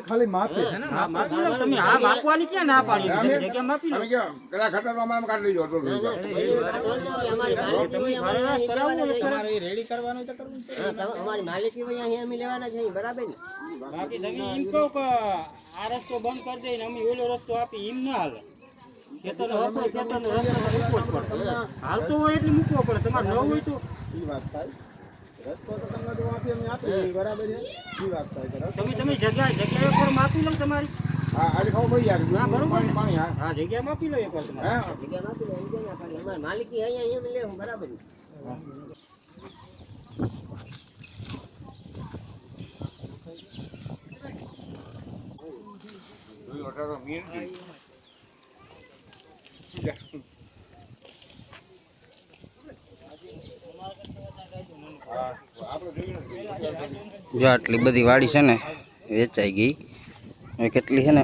ખાલી માપે. હા, માપી લો તમે હા માપવાની ક્યાં ના પાડી? માપી લો? અમે કેમ પેલા ખતરમાં અમારે કાઢી હતો એ રેડી કરવાનું તો કરવું અમારી માલિકી ભાઈ અહીં અમે લેવાના છે બરાબર ને બાકી તમે એમ કહો કે આ રસ્તો બંધ કરી દઈને અમે ઓલો રસ્તો આપી એમ ના હાલે ખેતરનો હકો ખેતરનો રસ્તો મૂકવો જ પડે હાલતો હોય એટલે મૂકવો પડે તમારે ન હોય તો એ વાત થાય રસ્તો તો તમને અમે આપી બરાબર છે ઈ વાત થાય બરાબર તમે તમે જગ્યા જગ્યા પર માપી લો તમારી માલિકી અહીં અહીં લેવું બરાબર. જો આટલી બધી વાડી છે ને વેચાઈ ગઈ. કેટલી છે ને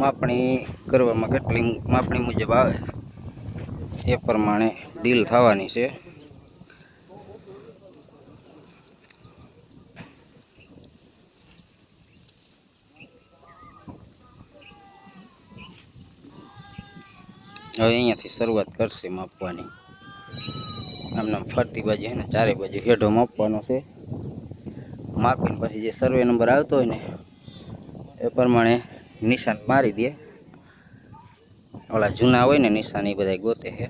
માપણી કરવામાં કેટલી માપણી મુજબ આવે. એ પ્રમાણે ડીલ થવાની છે. હવે અહીંયાથી શરૂઆત કરશે માપવાની. આમનામ ફરતી બાજુ છે ને ચારે બાજુ હેઢો માપવાનો છે. માપીને પછી જે સર્વે નંબર આવતો હોય ને એ પ્રમાણે નિશાન મારી દે. ઓલા જૂના હોય ને નિશાન એ બધા ગોતે છે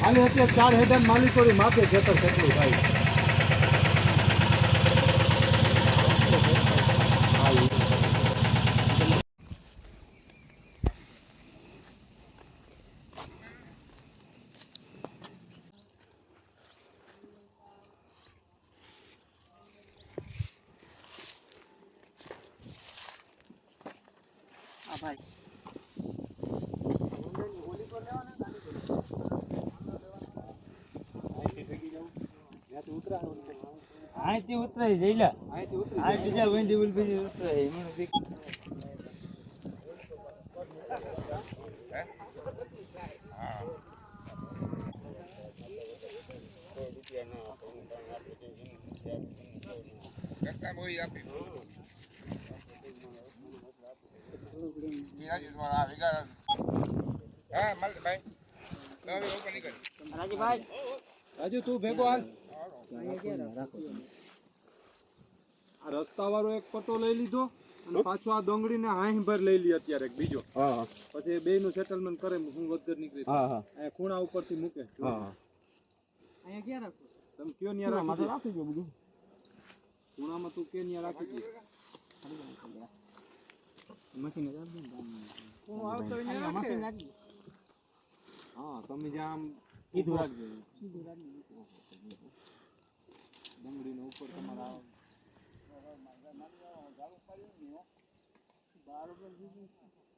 આને અત્યારે ચાર હેડર માલિકોની માથે જતર કેટલું થાય અહીંથી ઉતરાય જઈલા આ બીજા વેંડી ઉલ બીજી ઉતરાય મને ઉપર રાજુભાઈ રાજુ તું ભેગો હાલ. આ રસ્તા વાળો એક પટ્ટો લઈ લીધો અને પાછો આ ડોંગળીને હાઈ ભર લઈ લી અત્યારે બીજો. પછી બે નું સેટલમેન્ટ કરે હું વગર નીકળી અહીંયા ખૂણા ઉપરથી મૂકે. તમે કયો ન્યા રાખી દો? ખૂણામાં તું કે ન્યા રાખી દે? મશીન રાખે. હા તમે જ્યાં આમ કીધું. રાખજો. ડુંગળીનો ઉપર તમારા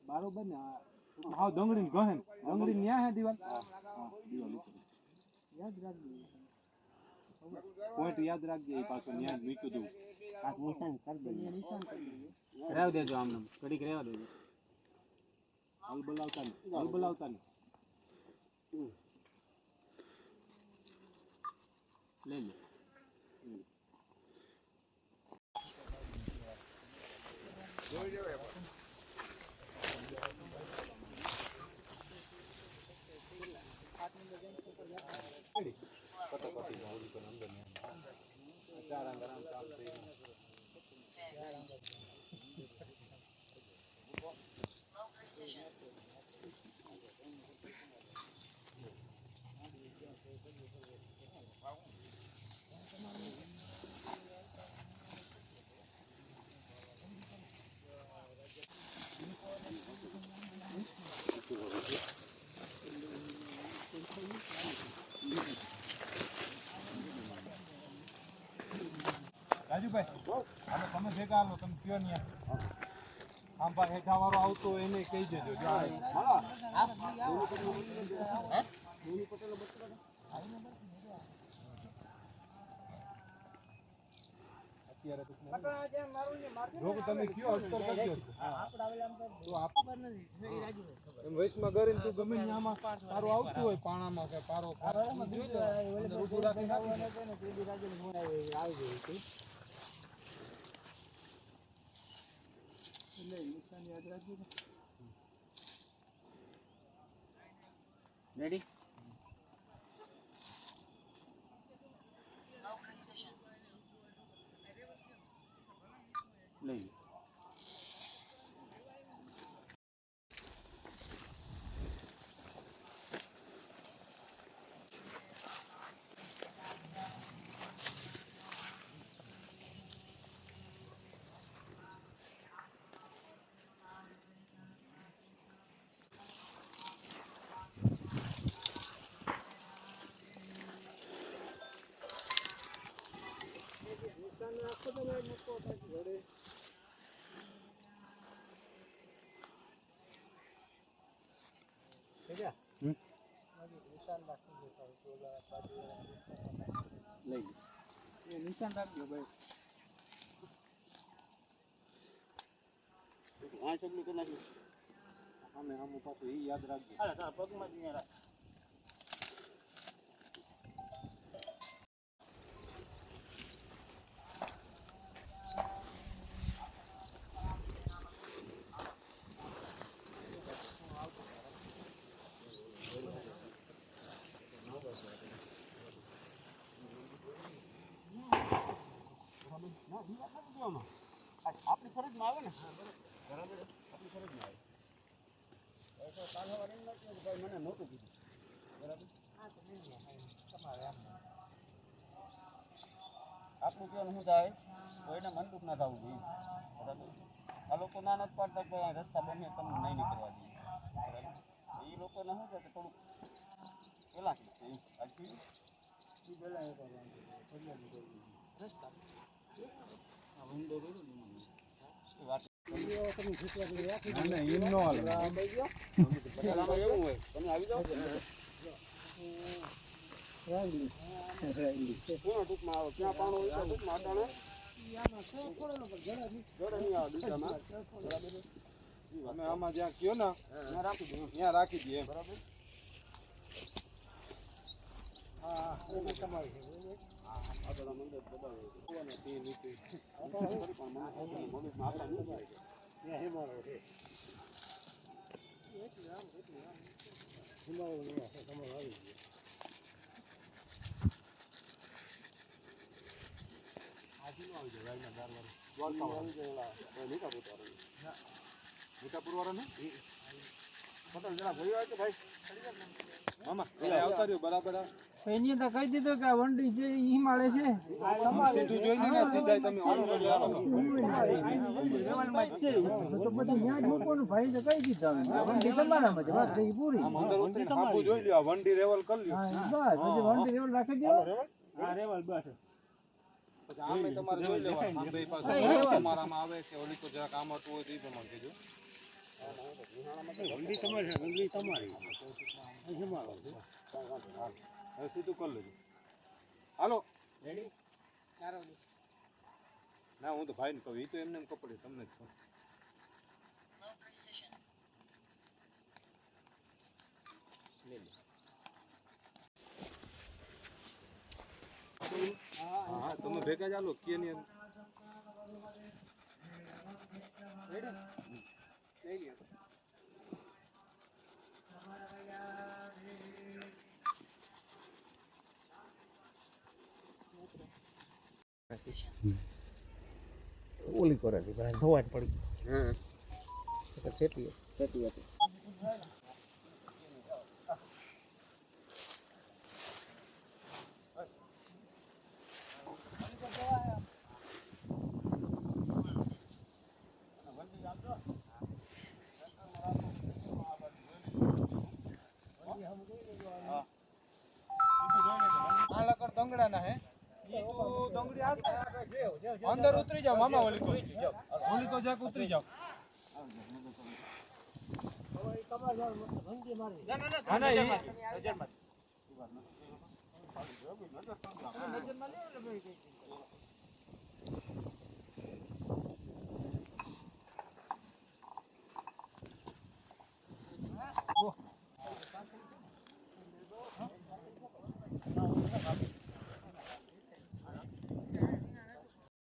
બારોબર ને હા. ડુંગળી ગહે ડુંગળી ન્યા હે દિવાલ? દિવાલ ઉપર. યાદ રાખજો. પોઈન્ટ યાદ રાખજે એ પાછું ન્યા જ મૂક્યું દઉં આ નિશાન કરી દઈએ નિશાન કરી દઈએ રહેવા દેજો આમ ઘડીક રહેવા દેજો. હાલ બોલાવતા નહીં હાલ બોલાવતા નહીં લઈ લે. જોઈ જવાય તમે ભેગા હાલો તમે કયો ને તમે કયો વયસમાં કરીને તું ગમે આમાં તારું આવતું હોય પાણામાં કે પારો ખાવાનું જોઈ લો. અંદર યાદ દે. રેડી લઈ લો. લઈ ભાઈ. આ સબની કરી નાખી. આમે આમું પાછું એ યાદ રાખજો. પગમાં જ રાખ આપણી ફરજમાં આવે ને બરાબર આપણી ફરજમાં આવે મને નહોતું કીધું બરાબર આપણું કહેવાનું શું થાય કોઈને મનદુખ ના થવું જોઈએ બરાબર આ લોકો ના નથી પાડતા કે આ રસ્તા બને તમને નહીં નીકળવા દઈએ બરાબર એ લોકોને શું છે કે થોડુંક પહેલાંથી છે એ આજથી એ પહેલાં એ કરવાનું રસ્તા અમે આમાં જ્યાં કયો ને ત્યાં રાખી દઉં ત્યાં રાખી દઈએ. બરાબર હા આમ અંદર વાળા ને. મીઠાપુર પટેલ જરા ભરી આવે કે ભાઈ મામા આવતા રહ્યો બરાબર. એની તો કહી દીધું કે વંડી છે ઈ માળે છે. સીધું જોઈને ને સીધા તમે ઓલો એટલે આલો. તો બધું ન્યા મૂકવાનું ભાઈ તો કહી દીધા વંડી તમારામાં છે વાત થઈ પૂરી. આમ અંદર જોઈ લ્યો વંડી રેવલ કરી લ્યો. બસ પછી વંડી રેવલ રાખી દો. પછી આમે તમારે જોઈ આમ બે પાછું તમારામાં આવે છે ઓલી તો જરાક આમ હતું હોય તો ઈ પ્રમાણે કહેજો. હવે સીધું કરી લેજો. હાલો. ના હું તો ભાઈને કહું એ તો એમને એમ કપડે તમને જ કહું. હા હા તમે ભેગા ચાલો કે ની અંદર. ઓલી કરે છે ધોવા જ પડી હા. એટલે છેટી સાચી જાઓ મામા ઓલી તો ઓલી તો જાક ઉતરી જાઓ. નજર ના,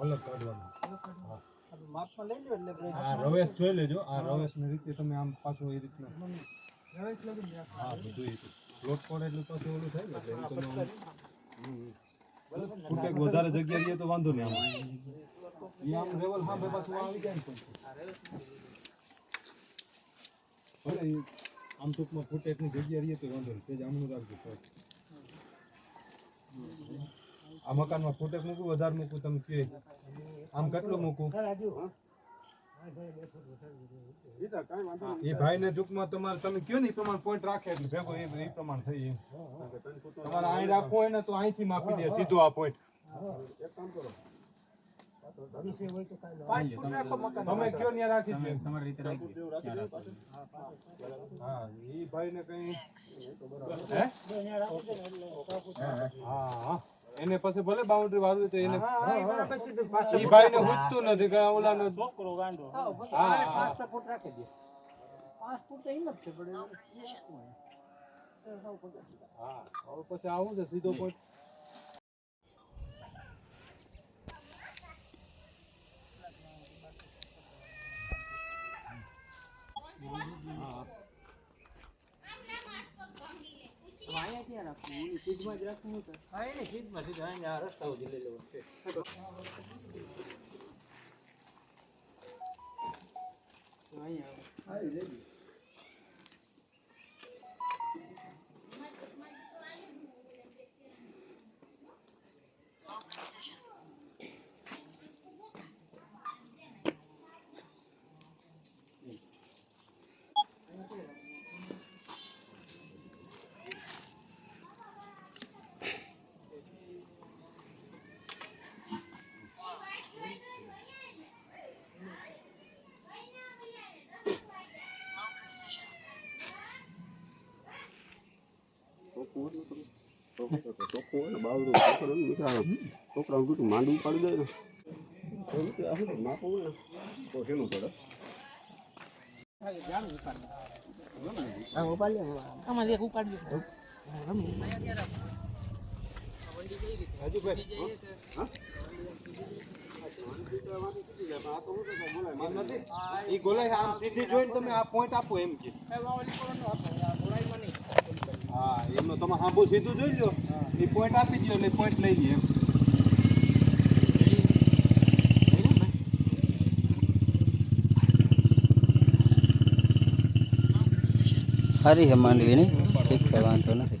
અલગ કાઢવાનું આ રવેશ જોઈ લેજો આ રવેશની રીતે તમે આમ પાછું એ રીતના હા બધું એ લોટ પડે એટલે પાછું ઓલું થાય ને એટલે એમ તમે આમ, હમ. ફૂટે વધારે જગ્યા રહીએ તો વાંધો નહીં આમાં ઈ આમ લેવલ સામે પાછું આવી જાય ને પછી ભલે ઈ આમ ટૂંકમાં ફૂટેકની જગ્યા રહીએ તો વાંધો નહીં તેજ આમનું રાખજો તો. આ મકાનમાં ફૂટેક મૂકું, વધારે મૂકું, તમે કે આમ કેટલું મૂકું? એ ભાઈને ટૂંકમાં તમારે, તમે કયો ને પ્રમાણે પોઈન્ટ રાખે એટલે ભેગો એ એ પ્રમાણે થઈ એમ તમારે અહીં રાખવું હોય ને તો અહીંથી માપી દે, સીધો આ પોઈન્ટ તમે કયો ત્યાં રાખી દે તમારી રીતે હા એ ભાઈને કઈ હા? હા એને પછી ભલે બાઉન્ડ્રી વાળવી તો એને ઈ ભાઈને હુજતું નથી કે ઓલાનો છોકરો ગાંડો. હા હા હા. હવે પછી આવું છે સીધો પોઈન્ટ છોકરાનું લઈ લેવો છે દે ને એવું કે આ શું માપવું ને તો પડે તમે આ પોઈન્ટ આપો એમ કે. હા એમનો તમે હાંભું સીધું જોઈ લો એ પોઈન્ટ આપી દો એટલે પોઈન્ટ લઈ લઈએ એમ. સારી છે માંડવી નહીં ઠીક છે વાંધો નથી.